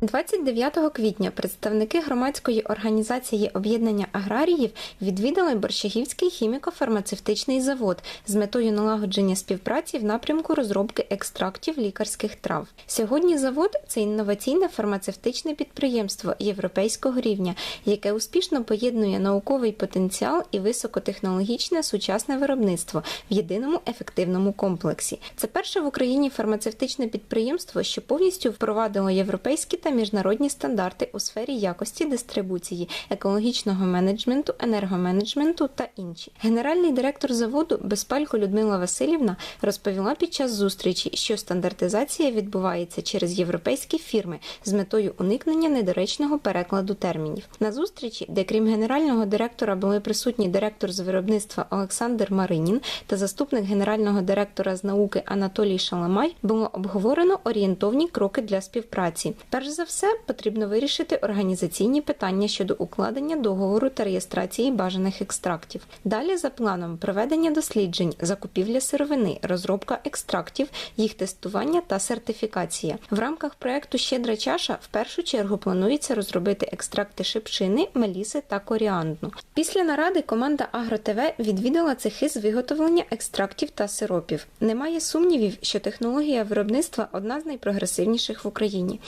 29 квітня представники громадської організації об'єднання аграріїв відвідали Борщагівський хіміко-фармацевтичний завод з метою налагодження співпраці в напрямку розробки екстрактів лікарських трав. Сьогодні завод це інноваційне фармацевтичне підприємство європейського рівня, яке успішно поєднує науковий потенціал і високотехнологічне сучасне виробництво в єдиному ефективному комплексі. Це перше в Україні фармацевтичне підприємство, що повністю впровадило європейські та міжнародні стандарти у сфері якості дистрибуції, екологічного менеджменту, енергоменеджменту та інші. Генеральний директор заводу Безпалько Людмила Васильівна розповіла під час зустрічі, що стандартизація відбувається через європейські фірми з метою уникнення недоречного перекладу термінів. На зустрічі, де крім генерального директора були присутні директор з виробництва Олександр Маринін та заступник генерального директора з науки Анатолій Шаламай, було обговорено орієнтовні кроки для співпраці. Перш за все, потрібно вирішити організаційні питання щодо укладення договору та реєстрації бажаних екстрактів. Далі за планом проведення досліджень, закупівля сировини, розробка екстрактів, їх тестування та сертифікація. В рамках проекту Щедра чаша в першу чергу планується розробити екстракти шипшини, меліси та коріанду. Після наради команда АгроТВ відвідала цехи з виготовлення екстрактів та сиропів. Немає сумнівів, що технологія виробництва одна з найпрогресивніших в Україні.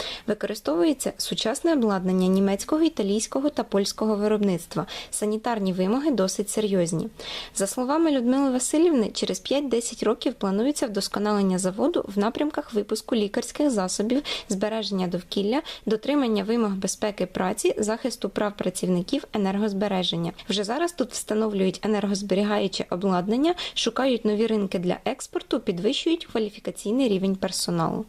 Використовується сучасне обладнання німецького, італійського та польського виробництва. Санітарні вимоги досить серйозні. За словами Людмили Васильівни, через 5-10 років планується вдосконалення заводу в напрямках випуску лікарських засобів, збереження довкілля, дотримання вимог безпеки праці, захисту прав працівників, енергозбереження. Вже зараз тут встановлюють енергозберігаюче обладнання, шукають нові ринки для експорту, підвищують кваліфікаційний рівень персоналу.